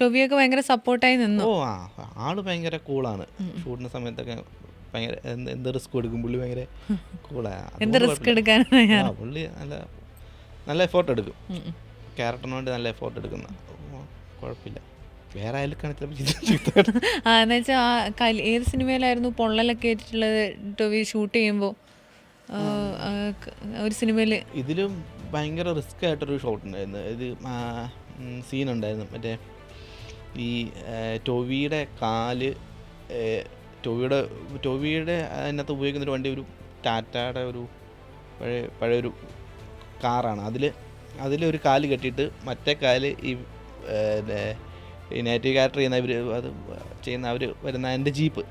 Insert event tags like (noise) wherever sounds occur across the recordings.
ടൊവിയൊക്കെ ഭയങ്കര സപ്പോർട്ടായി നിന്നു. ഓ ആ ആൾ ഭയങ്കര കൂളാണ് ഷൂട്ടിന് സമയത്തൊക്കെ ഭയങ്കര എന്ത് റിസ്ക് എടുക്കും? പുള്ളി ഭയങ്കര കൂളാണ് എന്ത് റിസ്ക് എടുക്കാനാണ് പുള്ളി നല്ല നല്ല എഫോർട്ട് എടുക്കും. ക്യാരക്ടറിന് വേണ്ടി നല്ല എഫോർട്ട് എടുക്കുന്ന. കുഴപ്പമില്ല. വേറെ ആയാലും ചിലപ്പോൾ ആ എന്ന് വെച്ചാൽ ആ കൽ ഏത് സിനിമയിലായിരുന്നു പൊള്ളലൊക്കെ ഏറ്റിട്ടുള്ളത് ടൊവി ഷൂട്ട് ചെയ്യുമ്പോൾ ഒരു സിനിമയിൽ ഇതിലും ഭയങ്കര റിസ്ക് ആയിട്ടൊരു ഷോട്ട് ഉണ്ടായിരുന്നു. ഇത് സീൻ ഉണ്ടായിരുന്നു. മറ്റേ ഈ ടോവിയുടെ കാൽ ടോവിയുടെ ടൊവിയുടെ അതിനകത്ത് ഉപയോഗിക്കുന്ന ഒരു വണ്ടി ഒരു ടാറ്റയുടെ ഒരു പഴയ പഴയൊരു കാറാണ്. അതിൽ അതിലൊരു കാൽ കെട്ടിയിട്ട് മറ്റേ കാൽ ഈ നേറ്റീവ് ക്യാരക്ടർ ചെയ്യുന്ന ഇവർ അത് ചെയ്യുന്ന അവർ വരുന്ന എന്റെ ജീപ്പ്.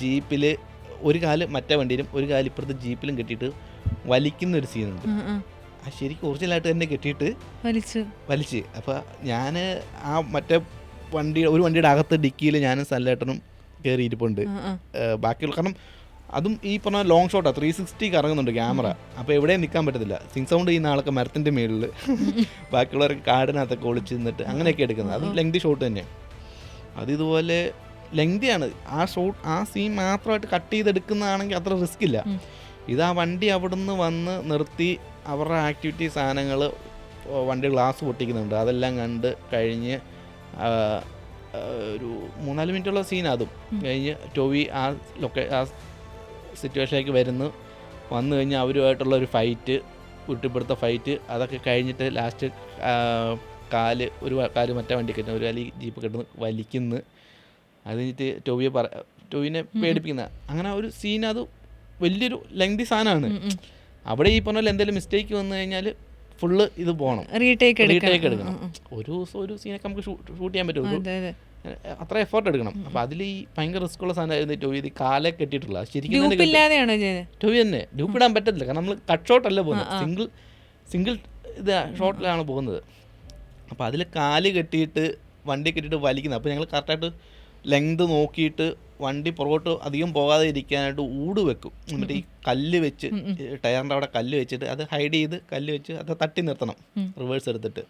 ജീപ്പിൽ ഒരു കാൽ മറ്റേ വണ്ടിയിലും ഒരു കാൽ ഇപ്പുറത്തെ ജീപ്പിലും കെട്ടിയിട്ട് വലിക്കുന്ന ഒരു സീനുണ്ട്. ആ ശരിക്കും ഒറിജിനലായിട്ട് തന്നെ കെട്ടിയിട്ട് വലിച്ച്. വലിച്ച്. അപ്പോൾ ഞാൻ ആ മറ്റേ വണ്ടി ഒരു വണ്ടിയുടെ അകത്ത് ഡിക്കിയിൽ ഞാനും സല്ലേട്ടനും കയറി ഇരിപ്പുണ്ട് ബാക്കിയുള്ള കാരണം അതും ഈ പറഞ്ഞ ലോങ് ഷോട്ടാണ് ത്രീ സിക്സ്റ്റി കറങ്ങുന്നുണ്ട് ക്യാമറ അപ്പോൾ എവിടെയും നിൽക്കാൻ പറ്റത്തില്ല. സിങ് സൗണ്ട് ചെയ്യുന്ന ആളൊക്കെ മരത്തിന്റെ മേളിൽ (laughs) ബാക്കിയുള്ളവർക്ക് കാടിനകത്തൊക്കെ ഒളിച്ച് നിന്നിട്ട് അങ്ങനെയൊക്കെ എടുക്കുന്നത്. അതും ലെങ്തി ഷോട്ട് തന്നെയാണ് അത് ഇതുപോലെ ലെങ്തിയാണ് ആ ഷോട്ട് ആ സീൻ മാത്രമായിട്ട് കട്ട് ചെയ്തെടുക്കുന്നതാണെങ്കിൽ അത്ര റിസ്ക് ഇല്ല. ഇത് ആ വണ്ടി അവിടുന്ന് വന്ന് നിർത്തി അവരുടെ ആക്ടിവിറ്റി സാധനങ്ങൾ വണ്ടി ഗ്ലാസ് പൊട്ടിക്കുന്നുണ്ട്. അതെല്ലാം കണ്ട് കഴിഞ്ഞ് ഒരു മൂന്നാൽ മിനിറ്റുള്ള സീൻ അതും. കഴിഞ്ഞ് ടോവി ആ ലൊക്കേ ആ സിറ്റുവേഷനിലേക്ക് വരുന്നു. വന്നു കഴിഞ്ഞാൽ അവരുമായിട്ടുള്ള ഒരു ഫൈറ്റ് കുട്ടിപ്പുറത്തെ ഫൈറ്റ് അതൊക്കെ കഴിഞ്ഞിട്ട് ലാസ്റ്റ് കാൽ ഒരു കാൽ മറ്റേ വണ്ടി കെട്ടുന്നു. ഒരു വലി ജീപ്പ് കിട്ടുന്നു വലിക്കുന്നു. അത് കഴിഞ്ഞിട്ട് ടോവിയെ പറ ടോവിനെ പേടിപ്പിക്കുന്ന. അങ്ങനെ ഒരു സീൻ അത് വലിയൊരു ലെങ്തി സാധനമാണ്. അവിടെ ഈ പറഞ്ഞ പോലെ എന്തെങ്കിലും മിസ്റ്റേക്ക് വന്നു കഴിഞ്ഞാൽ ഫുള്ള് ഇത് പോകണം. റീടേക്ക് റീടേക്ക് എടുക്കണം. ഒരു ദിവസം ഒരു സീനൊക്കെ നമുക്ക് ഷൂട്ട് ചെയ്യാൻ പറ്റും ഒരു അതെ. അതെ അത്ര എഫേർട്ട് എടുക്കണം. അപ്പൊ അതിൽ ഈ ഭയങ്കര റിസ്ക് ഉള്ള സാധനമായിരുന്നു ടോവി. കാലേ ഇത് കാലെ കെട്ടിയിട്ടുള്ള. ശരിക്കും ടോവി തന്നെ. ഡ്യൂപ്പ് ഇടാൻ പറ്റത്തില്ല. കാരണം നമ്മൾ കട്ട് ഷോട്ട് അല്ല പോകുന്നത്. സിംഗിൾ സിംഗിൾ ഇത് ഷോട്ടിലാണ് പോകുന്നത്. അപ്പോൾ അതിൽ കാൽ കെട്ടിയിട്ട് വണ്ടി കെട്ടിയിട്ട് വലിക്കുന്നത്. അപ്പോൾ ഞങ്ങൾ കറക്റ്റായിട്ട് ലെങ്ത് നോക്കിയിട്ട് വണ്ടി പുറകോട്ട് അധികം പോകാതെ ഇരിക്കാനായിട്ട് ഊട് വെക്കും. എന്നിട്ട് ഈ കല്ല് വെച്ച് ടയറിന്റെ അവിടെ കല്ല് വെച്ചിട്ട് അത് ഹൈഡ് ചെയ്ത് കല്ല് വെച്ച് അത് തട്ടി നിർത്തണം. റിവേഴ്സ് എടുത്തിട്ട്.